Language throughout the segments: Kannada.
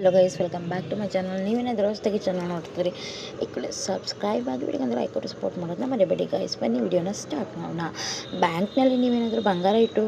Hello guys welcome back to my channel ನೀವೇನಾದರೂ ಹೊಸದಾಗಿ ಚಾನಲ್ ನೋಡ್ತೀರಿ ಈ ಕಡೆ ಸಬ್ಸ್ಕ್ರೈಬ್ ಆಗಿಬಿಡಿ ಅಂದರೆ ಲೈಕ್ ಸಪೋರ್ಟ್ ಮಾಡೋದನ್ನ ಮರಿಬೇಡಿ ಗೈಸ್ ಬನ್ನಿ ವಿಡಿಯೋನ ಸ್ಟಾರ್ಟ್ ಮಾಡೋಣ. ಬ್ಯಾಂಕ್ನಲ್ಲಿ ನೀವೇನಾದರೂ ಬಂಗಾರ ಇಟ್ಟು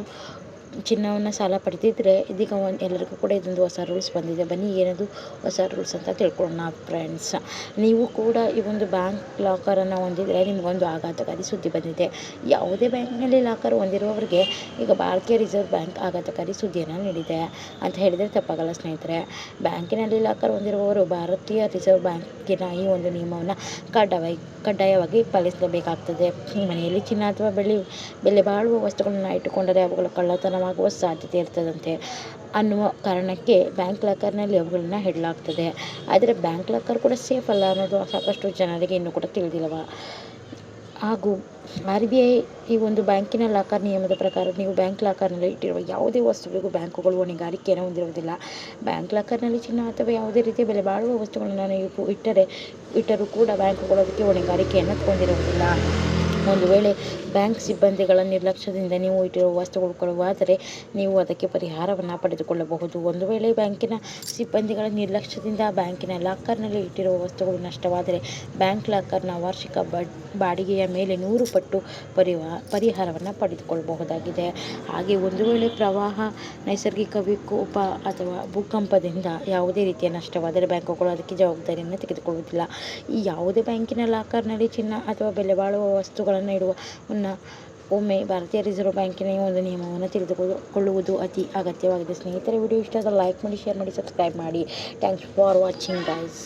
ಚಿನ್ನವನ್ನು ಸಾಲ ಪಡೆದಿದ್ದರೆ ಇದೀಗ ಒಂದು ಎಲ್ಲರಿಗೂ ಕೂಡ ಇದೊಂದು ಹೊಸ ರೂಲ್ಸ್ ಬಂದಿದೆ. ಬನ್ನಿ, ಏನದು ಹೊಸ ರೂಲ್ಸ್ ಅಂತ ತಿಳ್ಕೊಳ್ಳೋಣ ಫ್ರೆಂಡ್ಸ್ ನೀವು ಕೂಡ ಈ ಒಂದು ಬ್ಯಾಂಕ್ ಲಾಕರನ್ನು ಹೊಂದಿದರೆ ನಿಮಗೊಂದು ಆಘಾತಕಾರಿ ಸುದ್ದಿ ಬಂದಿದೆ. ಯಾವುದೇ ಬ್ಯಾಂಕ್ನಲ್ಲಿ ಲಾಕರ್ ಹೊಂದಿರುವವರಿಗೆ ಈಗ ಭಾರತೀಯ ರಿಸರ್ವ್ ಬ್ಯಾಂಕ್ ಆಘಾತಕಾರಿ ಸುದ್ದಿಯನ್ನು ನೀಡಿದೆ ಅಂತ ಹೇಳಿದರೆ ತಪ್ಪಾಗಲ್ಲ ಸ್ನೇಹಿತರೆ. ಬ್ಯಾಂಕಿನಲ್ಲಿ ಲಾಕರ್ ಹೊಂದಿರುವವರು ಭಾರತೀಯ ರಿಸರ್ವ್ ಬ್ಯಾಂಕಿನ ಈ ಒಂದು ನಿಯಮವನ್ನು ಕಡ್ಡಾಯವಾಗಿ ಕಡ್ಡಾಯವಾಗಿ ಪಾಲಿಸಲೇಬೇಕಾಗ್ತದೆ. ಮನೆಯಲ್ಲಿ ಚಿನ್ನ ಅಥವಾ ಬೆಳ್ಳಿ, ಬೆಲೆ ಬಾಳುವ ವಸ್ತುಗಳನ್ನು ಇಟ್ಟುಕೊಂಡರೆ ಅವುಗಳ ಕಳ್ಳತನವಾಗುವ ಸಾಧ್ಯತೆ ಇರ್ತದಂತೆ ಅನ್ನುವ ಕಾರಣಕ್ಕೆ ಬ್ಯಾಂಕ್ ಲಾಕರ್ನಲ್ಲಿ ಅವುಗಳನ್ನ ಇಡಲಾಗ್ತದೆ. ಆದರೆ ಬ್ಯಾಂಕ್ ಲಾಕರ್ ಕೂಡ ಸೇಫ್ ಅಲ್ಲ ಅನ್ನೋದು ಸಾಕಷ್ಟು ಜನರಿಗೆ ಇನ್ನೂ ಕೂಡ ತಿಳಿದಿಲ್ಲವ? ಹಾಗೂ ಆರ್ ಬಿ ಐ ಈ ಒಂದು ಬ್ಯಾಂಕಿನ ಲಾಕರ್ ನಿಯಮದ ಪ್ರಕಾರ ನೀವು ಬ್ಯಾಂಕ್ ಲಾಕರ್ನಲ್ಲಿ ಇಟ್ಟಿರುವ ಯಾವುದೇ ವಸ್ತುಗಳಿಗೂ ಬ್ಯಾಂಕುಗಳು ಹೊಣೆಗಾರಿಕೆಯನ್ನು ಹೊಂದಿರುವುದಿಲ್ಲ. ಬ್ಯಾಂಕ್ ಲಾಕರ್ನಲ್ಲಿ ಚಿನ್ನ ಅಥವಾ ಯಾವುದೇ ರೀತಿಯ ಬೆಲೆ ಬಾಳುವ ವಸ್ತುಗಳನ್ನು ನೀವು ಇಟ್ಟರೆ, ಇಟ್ಟರೂ ಕೂಡ ಬ್ಯಾಂಕುಗಳು ಅದಕ್ಕೆ ಹೊಣೆಗಾರಿಕೆಯನ್ನು ಹೊಂದಿರುವುದಿಲ್ಲ. ಒಂದು ವೇಳೆ ಬ್ಯಾಂಕ್ ಸಿಬ್ಬಂದಿಗಳ ನಿರ್ಲಕ್ಷ್ಯದಿಂದ ನೀವು ಇಟ್ಟಿರುವ ವಸ್ತುಗಳು ಕಳುವಾದರೆ ನೀವು ಅದಕ್ಕೆ ಪರಿಹಾರವನ್ನು ಪಡೆದುಕೊಳ್ಳಬಹುದು. ಒಂದು ವೇಳೆ ಬ್ಯಾಂಕಿನ ಸಿಬ್ಬಂದಿಗಳ ನಿರ್ಲಕ್ಷ್ಯದಿಂದ ಬ್ಯಾಂಕಿನ ಲಾಕರ್ನಲ್ಲಿ ಇಟ್ಟಿರುವ ವಸ್ತುಗಳು ನಷ್ಟವಾದರೆ ಬ್ಯಾಂಕ್ ಲಾಕರ್ನ ವಾರ್ಷಿಕ ಬಾಡಿಗೆಯ ಮೇಲೆ ನೂರು ಪಟ್ಟು ಪರಿಹಾರವನ್ನು ಪಡೆದುಕೊಳ್ಳಬಹುದಾಗಿದೆ. ಹಾಗೆ ಒಂದು ವೇಳೆ ಪ್ರವಾಹ, ನೈಸರ್ಗಿಕ ವಿಕೋಪ ಅಥವಾ ಭೂಕಂಪದಿಂದ ಯಾವುದೇ ರೀತಿಯ ನಷ್ಟವಾದರೆ ಬ್ಯಾಂಕುಗಳು ಅದಕ್ಕೆ ಜವಾಬ್ದಾರಿಯನ್ನು ತೆಗೆದುಕೊಳ್ಳುವುದಿಲ್ಲ. ಈ ಯಾವುದೇ ಬ್ಯಾಂಕಿನ ಲಾಕರ್ನಲ್ಲಿ ಚಿನ್ನ ಅಥವಾ ಬೆಲೆ ಬಾಳುವ ವಸ್ತುಗಳನ್ನು ಇಡುವ ಮುನ್ನ ಒಮ್ಮೆ ಭಾರತೀಯ ರಿಸರ್ವ್ ಬ್ಯಾಂಕಿನ ಒಂದು ನಿಯಮವನ್ನು ತಿಳಿದುಕೊಳ್ಳುವುದು ಅತಿ ಅಗತ್ಯವಾಗಿದೆ. ಸ್ನೇಹಿತರೆ, ವಿಡಿಯೋ ಇಷ್ಟ ಆದರೆ ಲೈಕ್ ಮಾಡಿ ಶೇರ್ ಮಾಡಿ ಸಬ್ಸ್ಕ್ರೈಬ್ ಮಾಡಿ. Thanks for watching guys